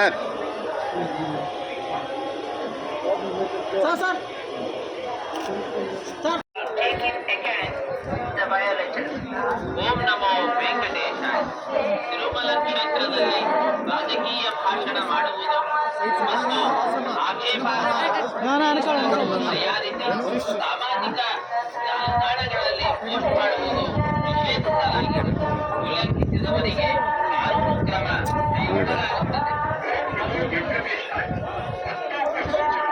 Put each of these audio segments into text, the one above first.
Sir ಓಂ ನಮೋ ವೆಂಕಟೇಶಾಯ ತಿರುಮಲ ಕ್ಷೇತ್ರದಲ್ಲಿ ರಾಜಕೀಯ ಭಾಷಣ ಮಾಡುವುದು ಮತ್ತು ಆಕ್ಷೇಪಾರ್ಹ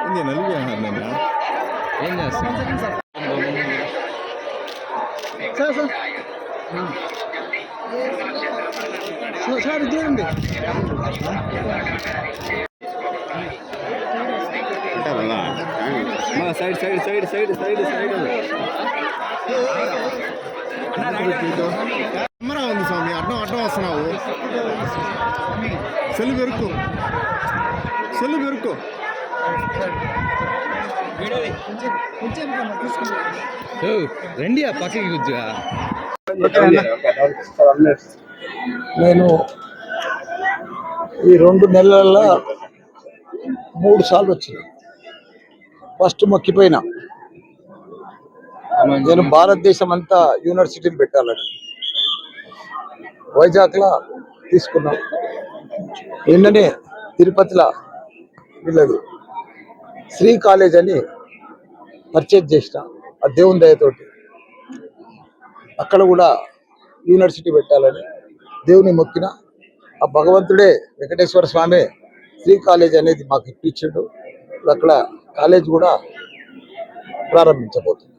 ఏంది నలుగు నేను ఏం చేస్తాను సార్ సార్ సార్ సార్ ఇది చూడండి side side side side side side camera ఉంది స్వామి అడ్డం అడ్డం వస్తున్నావు సెల్ పెరుకు సెల్ పెరుకు రండి ఆ పక్కకి నేను ఈ రెండు నెలల్లో మూడు సార్లు వచ్చింది ఫస్ట్ మొక్కిపోయినా. నేను భారతదేశం అంతా యూనివర్సిటీని పెట్టాలని. వైజాగ్లో తీసుకున్నాం. నిన్ననే తిరుపతిలో వీళ్ళది శ్రీ కాలేజ్ అని పర్చేజ్ చేసిన ఆ దేవుని దయతోటి. అక్కడ కూడా యూనివర్సిటీ పెట్టాలని దేవుని మొక్కిన ఆ భగవంతుడే వెంకటేశ్వర స్వామి శ్రీ కాలేజ్ అనేది మాకు ఇప్పించాడు. అక్కడ కాలేజ్ కూడా ప్రారంభించబోతుంది.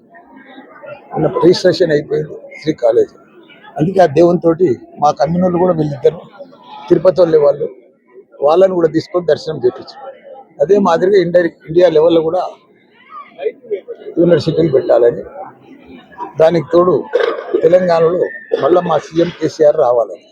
నిన్న రిజిస్ట్రేషన్ అయిపోయింది శ్రీ కాలేజ్. అందుకే ఆ దేవునితో మా కమ్యూనల్ కూడా వీళ్ళిద్దరు తిరుపతి వాళ్ళే వాళ్ళు వాళ్ళని కూడా తీసుకొని దర్శనం చేయించారు అదే మాదిరిగా ఇండియా ఇండియా లెవెల్లో కూడా యూనివర్సిటీలు పెట్టాలని. దానికి తోడు తెలంగాణలో మళ్ళీ మా సీఎం కేసీఆర్ రావాలని.